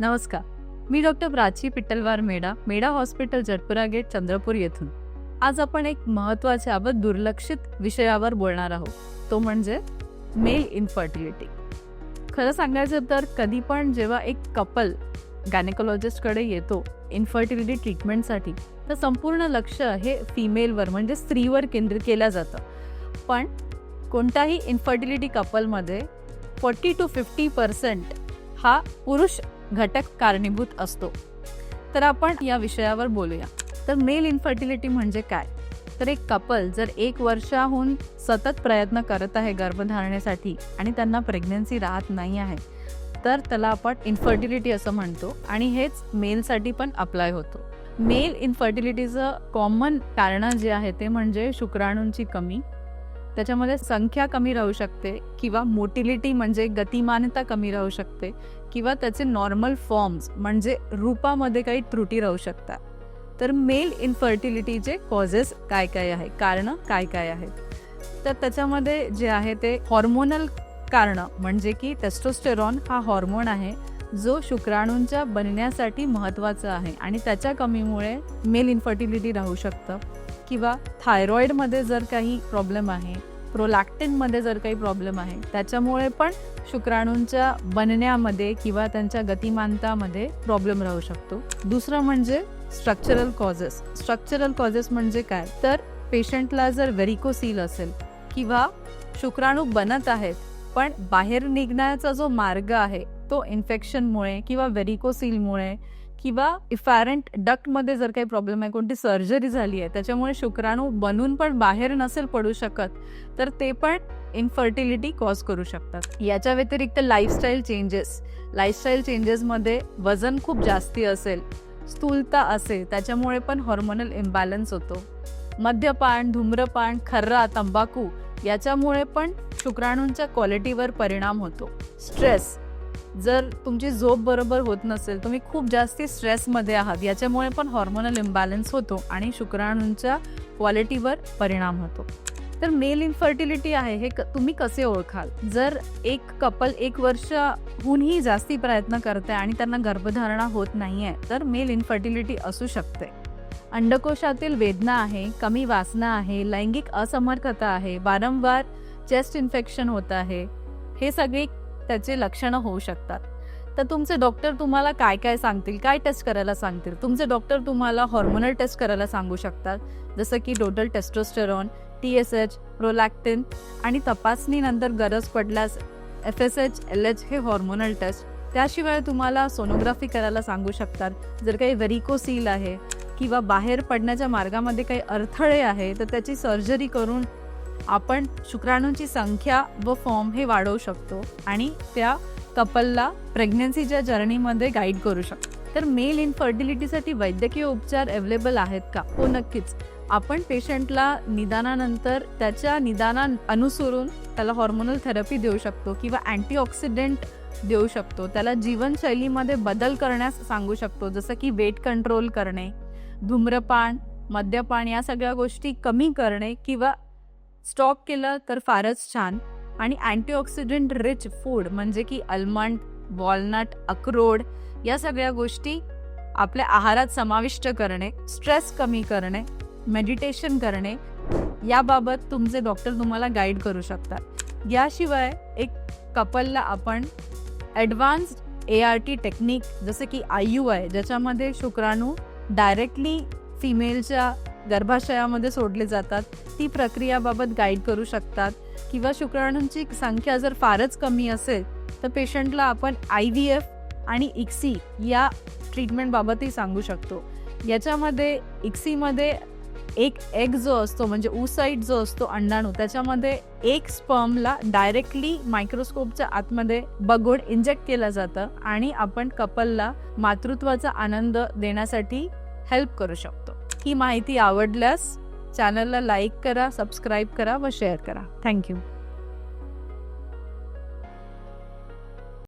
नमस्कार. मी doctor Prachi Pittalwar Meda Meda hospital Jatpura gate Chandrapur येथून. आज आपण एक महत्त्वाच्या व दुर्लक्षित विषयावर बोलणार आहोत. तो म्हणजे मेल इन्फर्टिलिटी. खरं सांगायचं तर कधी पण जेव्हा एक कपल गायनेकोलॉजिस्टकडे येतो इन्फर्टिलिटी ट्रीटमेंटसाठी तर संपूर्ण लक्ष हे फिमेलवर म्हणजे स्त्रीवर केंद्रित केलं जातं. पण कोणताही इन्फर्टिलिटी कपलमध्ये फोर्टी टू फिफ्टी पर्सेंट हा पुरुष घटक कारणीभूत असतो. तर आपण या विषयावर बोलूया. तर मेल इन्फर्टिलिटी म्हणजे काय? तर एक कपल जर एक वर्षाहून सतत प्रयत्न करत आहे गर्भधारणेसाठी आणि त्यांना प्रेग्नन्सी राहत नाही आहे तर त्याला आपण इन्फर्टिलिटी असं म्हणतो आणि हेच मेलसाठी पण अप्लाय होतो. मेल इन्फर्टिलिटीचं कॉमन कारण जे आहे ते म्हणजे शुक्राणूंची कमी त्याच्यामध्ये संख्या कमी राहू शकते किंवा मोटिलिटी म्हणजे गतिमानता कमी राहू शकते किंवा त्याचे नॉर्मल फॉर्म्स म्हणजे रूपामध्ये काही त्रुटी राहू शकतात. तर मेल इन्फर्टिलिटीचे कॉजेस काय काय आहे? कारणं काय काय आहेत? तर त्याच्यामध्ये जे आहे ते हॉर्मोनल कारणं म्हणजे की टेस्टोस्टेरॉन हा हॉर्मोन आहे जो शुक्राणूंच्या बनण्यासाठी महत्त्वाचा आहे आणि त्याच्या कमीमुळे मेल इन्फर्टिलिटी राहू शकतं. किंवा थायरॉईडमध्ये जर काही प्रॉब्लेम आहे प्रोलॅक्टिनमध्ये जर काही प्रॉब्लेम आहे त्याच्यामुळे पण शुक्राणूंच्या बनण्यामध्ये किंवा त्यांच्या गतिमानतामध्ये प्रॉब्लेम राहू शकतो. दुसरं म्हणजे स्ट्रक्चरल कॉजेस स्ट्रक्चरल कॉजेस म्हणजे काय? तर पेशंटला जर व्हेरिकोसील असेल किंवा शुक्राणू बनत आहेत पण बाहेर निघण्याचा जो मार्ग आहे तो इन्फेक्शनमुळे किंवा व्हेरिकोसीलमुळे किंवा इफॅरंट डक्टमध्ये जर काही प्रॉब्लेम आहे कोणती सर्जरी झाली आहे त्याच्यामुळे शुक्राणू बनून पण बाहेर नसेल पडू शकत तर ते पण इन्फर्टिलिटी कॉज करू शकतात. याच्या व्यतिरिक्त लाईफस्टाईल चेंजेस. लाईफस्टाईल चेंजेसमध्ये वजन खूप जास्ती असेल स्थूलता असेल त्याच्यामुळे पण हॉर्मोनल इम्बॅलन्स होतो. मद्यपान धूम्रपान खर्रा तंबाखू याच्यामुळे पण शुक्राणूंच्या क्वालिटीवर परिणाम होतो. स्ट्रेस जर तुमची झोप बरोबर होत नसेल तुम्ही खूप जास्ती स्ट्रेसमध्ये आहात याच्यामुळे पण हॉर्मोनल इम्बॅलन्स होतो आणि शुक्राणूंच्या क्वालिटीवर परिणाम होतो. तर मेल इन्फर्टिलिटी आहे हे क तुम्ही कसे ओळखाल? जर एक कपल एक वर्षहूनही जास्ती प्रयत्न करते आणि त्यांना गर्भधारणा होत नाही आहे तर मेल इन्फर्टिलिटी असू शकते. अंडकोशातील वेदना आहे कमी वासना आहे लैंगिक असमर्थता आहे वारंवार चेस्ट इन्फेक्शन होत आहे. हे सगळे त्याचे लक्षणं होऊ शकतात. तर तुमचे डॉक्टर तुम्हाला काय काय सांगतील? काय टेस्ट करायला सांगतील? तुमचे डॉक्टर तुम्हाला हॉर्मोनल टेस्ट करायला सांगू शकतात. जसं की total testosterone T S H prolactin आणि तपासणीनंतर गरज पडल्यास F S H L H हे हॉर्मोनल टेस्ट त्याशिवाय तुम्हाला सोनोग्राफी करायला सांगू शकतात. जर काही व्हेरिकोसील आहे किंवा बाहेर पडण्याच्या मार्गामध्ये काही अडथळे आहे तर त्याची सर्जरी करून आपण शुक्राणूंची संख्या व फॉर्म हे वाढवू शकतो आणि त्या कपलला प्रेग्नन्सीच्या जर्नीमध्ये गाईड करू शकतो. तर मेल इनफर्टिलिटीसाठी वैद्यकीय उपचार अवेलेबल आहेत का? हो नक्कीच. आपण पेशंटला निदानानंतर त्याच्या निदाना अनुसरून त्याला हॉर्मोनल थेरपी देऊ शकतो किंवा अँटीऑक्सिडंट देऊ शकतो. त्याला जीवनशैलीमध्ये बदल करण्यास सांगू शकतो जसं की वेट कंट्रोल करणे धूम्रपान मद्यपान या सगळ्या गोष्टी कमी करणे किंवा स्टॉक केलं तर फारच छान. आणि अँटीऑक्सिडंट रिच फूड म्हणजे की अल्मंड वॉलनट अक्रोड या सगळ्या गोष्टी आपल्या आहारात समाविष्ट करणे स्ट्रेस कमी करणे मेडिटेशन करणे याबाबत तुमचे डॉक्टर तुम्हाला गाईड करू शकतात. याशिवाय एक कपलला आपण advanced A R T technique जसं की आय यू आय ज्याच्यामध्ये शुक्राणू डायरेक्टली फिमेलच्या गर्भाशयामध्ये सोडले जातात. ती प्रक्रियाबाबत गाईड करू शकतात. किंवा शुक्राणूंची संख्या जर फारच कमी असेल तर पेशंटला आपण आय व्ही एफ आणि इक्सी या ट्रीटमेंटबाबतही सांगू शकतो. याच्यामध्ये इक्सीमध्ये एक एग जो असतो म्हणजे ऊसाईट जो असतो अंडाणू त्याच्यामध्ये एक स्पर्मला डायरेक्टली मायक्रोस्कोपच्या आतमध्ये बघून इंजेक्ट केलं जातं आणि आपण कपलला मातृत्वाचा आनंद देण्यासाठी हेल्प करू शकतो. ही माहिती आवडल्यास चॅनलला लाईक करा सबस्क्राईब करा व शेअर करा. थँक्यू